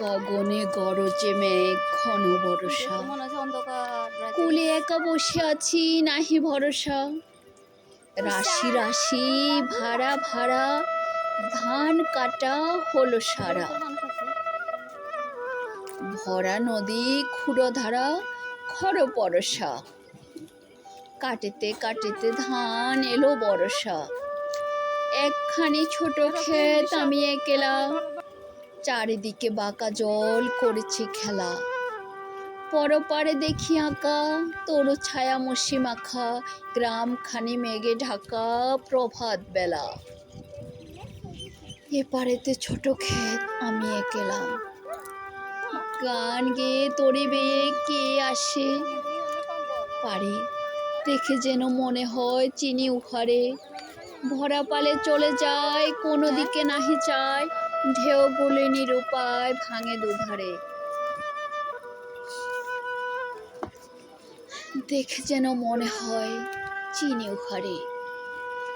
গগনে গরজে মেঘ, ঘন রাতে। কুলে একা বসে আছি, নাহি ভরসা। রাশি রাশি, ভাড়া ভাড়া, ধান কাটা হলো সারা। ভরা নদী, ক্ষুরধারা, খর পরশা। কাটেতে কাটেতে ধান এলো বরসা একখানি ছোট ক্ষেত আমি একেলা। চারিদিকে বাঁকা জল করেছে খেলা। পরপারে দেখি আঁকা, তরু ছায়া মসি মাখা গ্রাম খানি মেঘে ঢাকা প্রভাত বেলা। এপারেতে ছোট ক্ষেত, আমি একেলা। গান গেয়ে তরি বেয়ে কে আসে? পারে, দেখে যেন মনে হয় চিনি উহারে। ভরা পালে চলে যায়, কোনো দিকে নাহি চায় ঢেউ গুলি নিরুপায় ভাঙে দুধারে। দেখে যেন মনে হয় চিনি উহারে।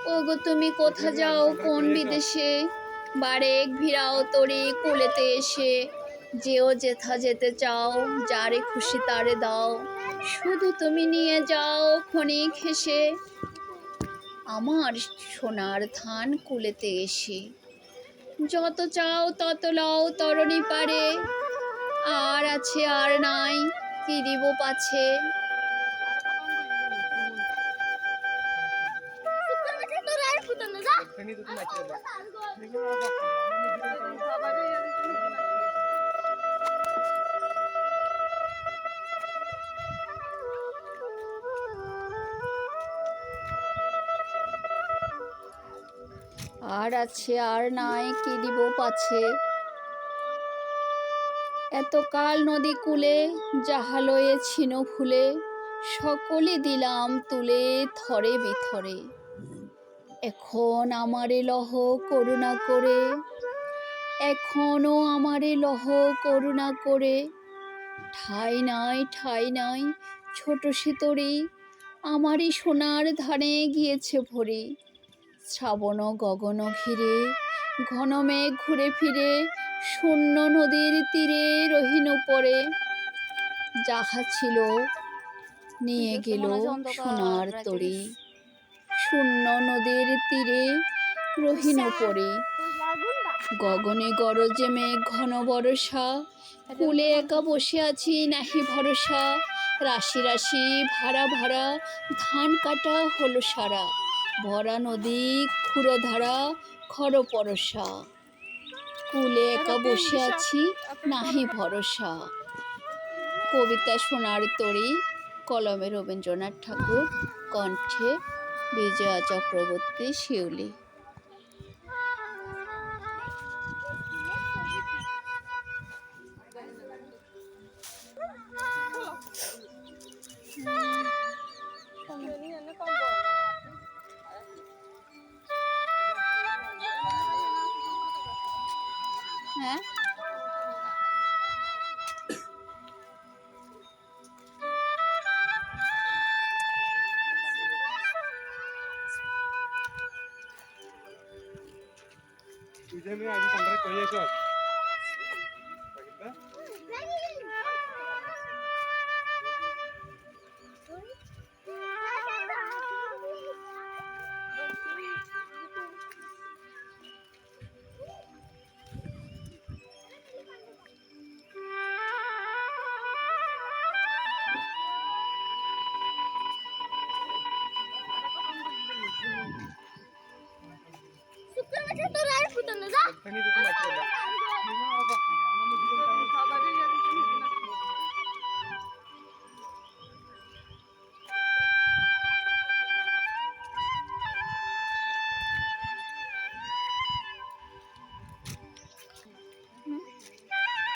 ওগো, তুমি কোথা যাও কোন বিদেশে? বারেক ভিড়াও তরি কোলেতে এসে। যেও যেথা যেতে চাও, যারে খুশি তারে দাও। শুধু তুমি নিয়ে যাও ক্ষণিক হেসে। আমার সোনার ধান কুলেতে এসে। যত চাও তত লও তরণী পারে। আর আছে আর নাই কি দিব পাছে? আর আছে, আর নাই, কি দিব পাছে? এত কাল নদী কূলে, যাহা লয়ে ছিন ফুলে সকলে দিলাম তুলে থরে বিথরে। এখন আমারে লহ করুণা করে, এখনও আমারে লহ করুণা করে। ঠাই নাই ঠাই নাই, ছোট শীতরি, আমারই সোনার ধানে গিয়েছে ভরে। শ্রাবণ গগন ঘিরে ঘন মেঘ ঘুরে ফিরে শূন্য নদীর তীরে রহিন পরে যাহা ছিল নিয়ে গেল সোনার। তরি। শূন্য নদীর তীরে রহিন পরে গগনে গরজে মেঘ ঘন বরষা। কুলে একা বসে আছি নাহি ভরসা। রাশি রাশি ভাড়া ভাড়া ধান কাটা হলো সারা। ভরা নদী ক্ষুরধারা খরপরসা কুলে একা বসে আছি নাহি ভরসা। কবিতা সোনার তরি কলমে রবীন্দ্রনাথ ঠাকুর কণ্ঠে বিজয়া চক্রবর্তী শিউলি। হ্যাঁ तुझ्या मी आधी पंधरा कळी येतो धनी